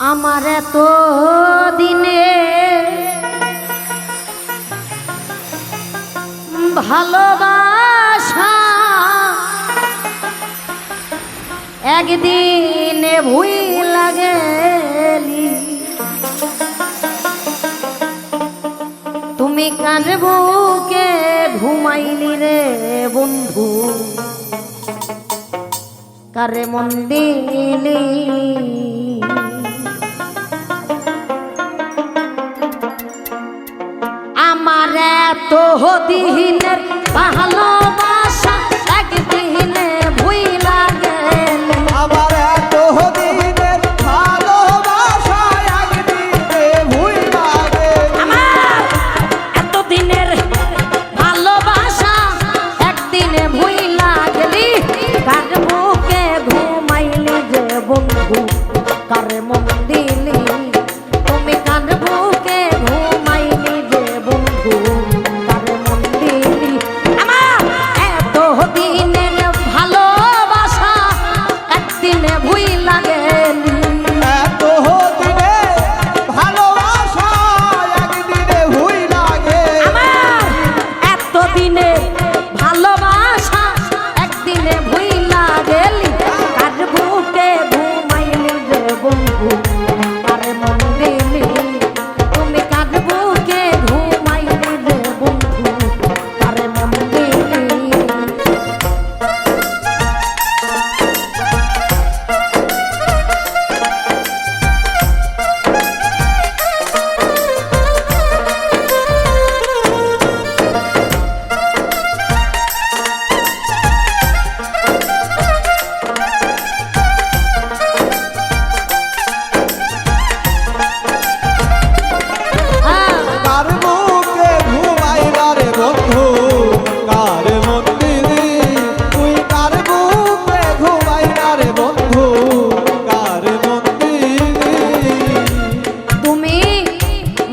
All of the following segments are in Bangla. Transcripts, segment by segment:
আমার এত দিনে ভালোবাসা একদিনে ভুই লাগেলি তুমি কার বুকে ঘুমাইলি রে বন্ধু? কারে মন দিলি আমার এত দিনের ভালোবাসা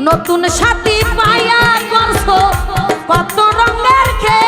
নতুন সাথী পাইয়া করছ কত রঙের খেয়ে